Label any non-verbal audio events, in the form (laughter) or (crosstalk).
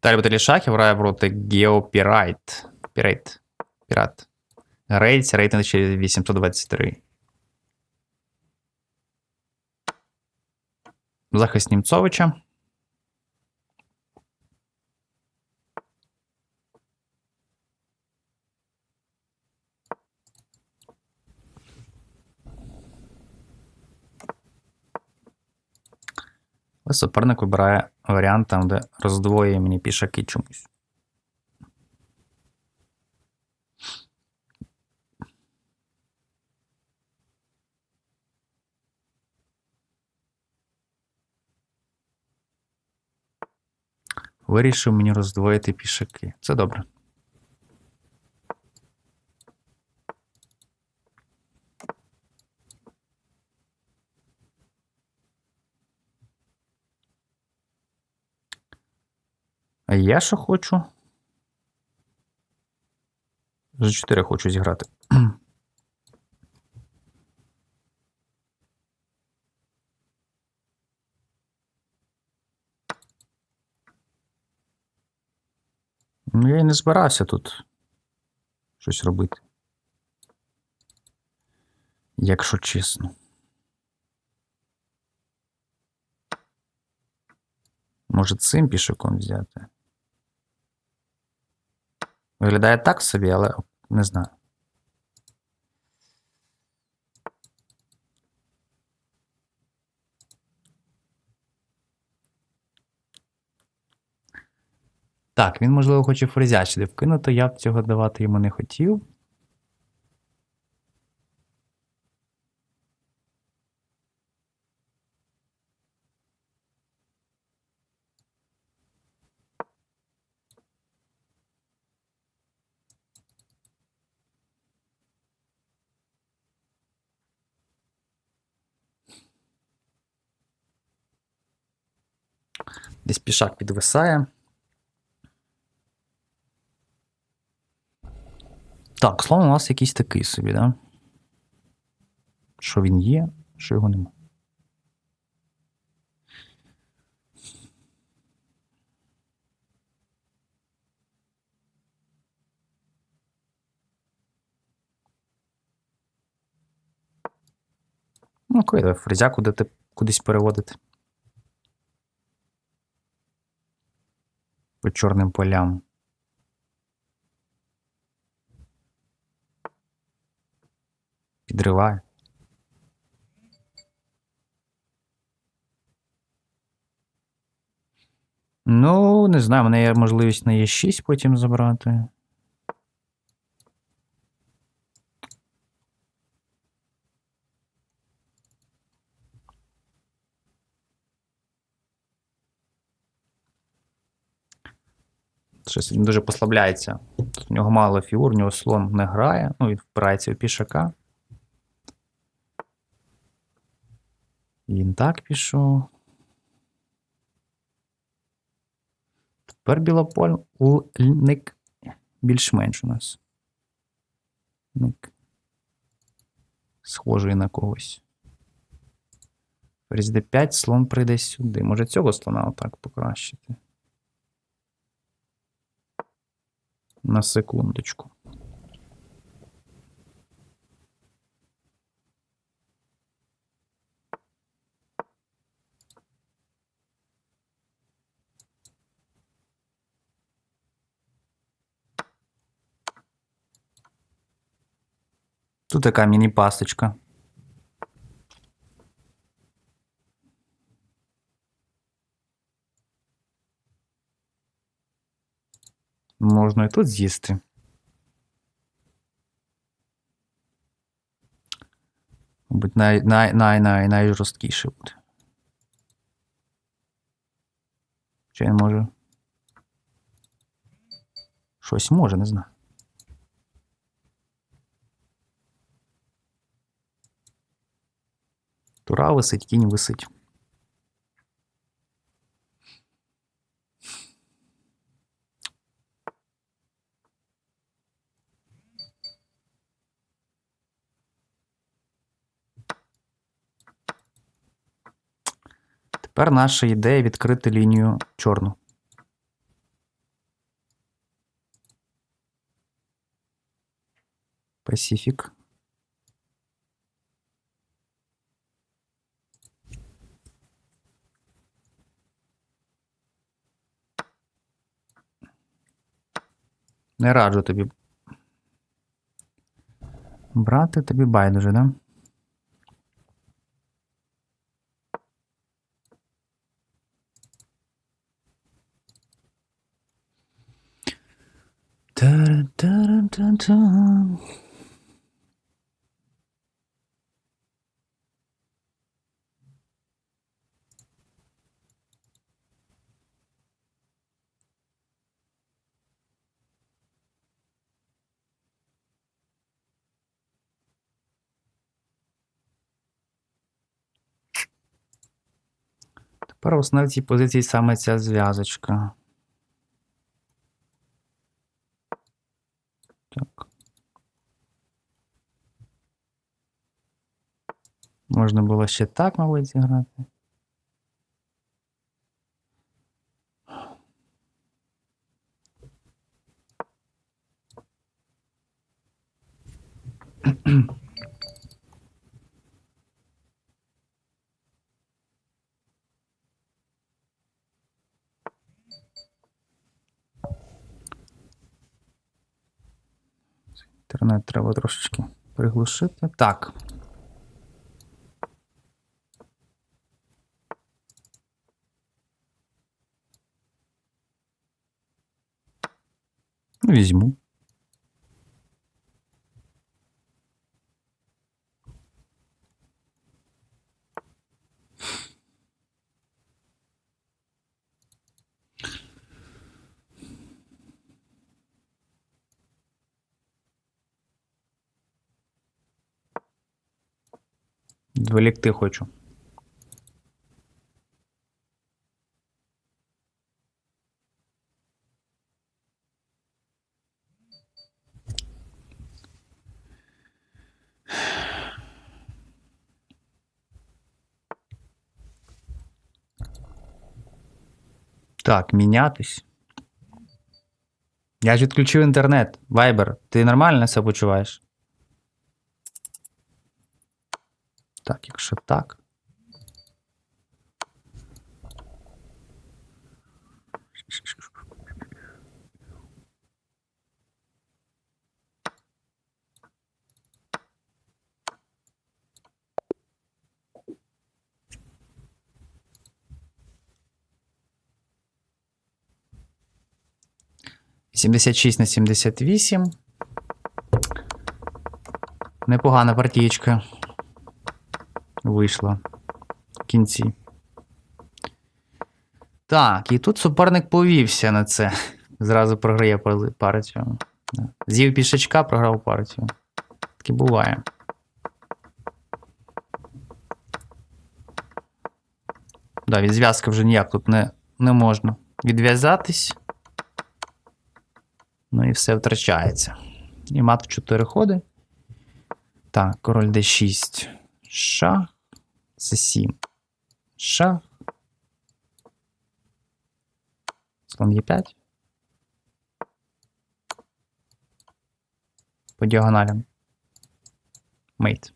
Та любителі шахів грає проти Геопірайт. Пірайт. Пірат. Рейдс, рейтинг ще 823. Захист Німцовича. Суперник вибирає варіант там, де роздвоює мені пішаки чомусь. Вирішив мені роздвоїти пішаки. Це добре. А я що хочу? За 4 хочу зіграти. (clears throat) Ну, я і не збирався тут щось робити. Якщо чесно. Може цим пішаком взяти. Виглядає так собі, але не знаю. Так, він, можливо, хоче фрезя вкинути, я б цього давати йому не хотів. Десь пішак підвисає. Так, слон у нас якийсь такий собі, да? Що він є, що його нема. Ну, окей, давай фрезяку кудись переводити. По чорним полям. Підриває. Ну, не знаю, в мене є можливість на Е6 потім забрати. Щось він дуже послабляється. Тут у нього мало фігур, у нього слон не грає, ну, він впирається у пішака. Він так пішов. Тепер білопольник більш-менш у нас. Ник. Схожий на когось. Ферзь d5, слон прийде сюди. Може цього слона отак покращити. На секундочку. Тут така міні-пасточка. Можна і тут з'їсти. Мабуть, най, най, най, най, найжорсткіше буде. Чи він може? Щось може, не знаю. Тура висить, кінь висить. Тепер наша ідея відкрити лінію чорну. Pacific. Не раджу тобі. Брати тобі байдуже, да? Та-ра-та-ра-та-та. Тепер в основі цій позиції саме ця зв'язочка. Так. Можна було ще так, мабуть, зіграти. Інтернет треба трошечки приглушити. Так. Візьму. Відволікти хочу. Так, мінятись. Я ж відключив інтернет. Вайбер, ти нормально себе почуваєш? Так, якщо так. Ш -ш -ш. 76 на 78. Непогана партієчка. Вийшла в кінці. Так, і тут суперник повівся на це. Зразу програє партію. З'їв пішечка, програв партію. Таке буває. Да, від зв'язки вже ніяк тут не, не можна відв'язатись. І все втрачається. І мат в 4 ходи. Так, король d6. Шах. Це 7. Шах. Слон є 5. По діагоналям. Мейт.